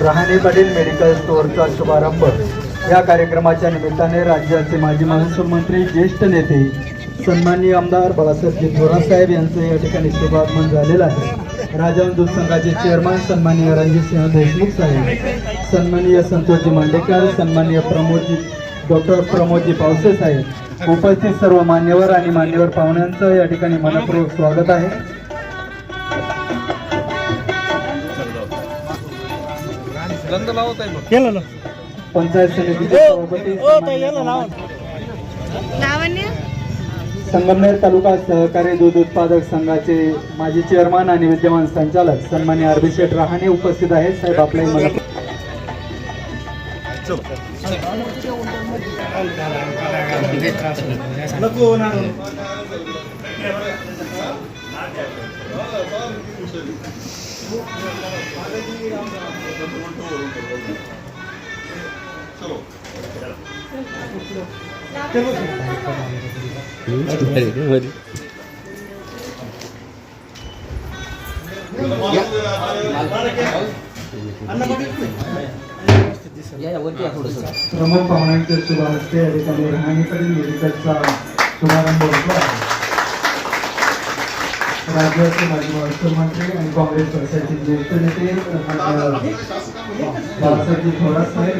Rahane Patil medical स्टोअरचा शुभारंभ. या कार्यक्रमाच्या निमित्ताने राज्याचे माजी महसूल मंत्री ज्येष्ठ नेते सन्माननीय आमदार बाळासाहेब थोरात साहेब यांचं या ठिकाणी शुभागमन झालेलं आहे. राजहंस दूध संघाचे चेअरमन सन्माननीय रणजितसिंह देशमुख साहेब सन्माननीय संतोषजी मांडेकर सन्माननीय प्रमोदजी डॉक्टर प्रमोदजी पावसे साहेब उपस्थित सर्व मान्यवर आणि मान्यवर पाहुण्यांचं या ठिकाणी मनपूर्वक स्वागत आहे. केलं ना. पंचायत समितीचे सभापती लावण्य संगमनेर तालुका सहकारी दूध उत्पादक संघाचे माजी चेअरमन आणि विद्यमान संचालक सन्मान्य अरबी शेठ रहाणे उपस्थित आहेत. साहेब आपले मला नको प्रमुख पाहुण्यांचे शुभ हस्ते या ठिकाणी रहाणीकडील मेडिकलचा शुभारंभ. होतो. आहे राज्याचे माजी महसूल मंत्री आणि काँग्रेस पक्षाचे ज्येष्ठ नेते माननीय बाळासाहेबजी थोरात साहेब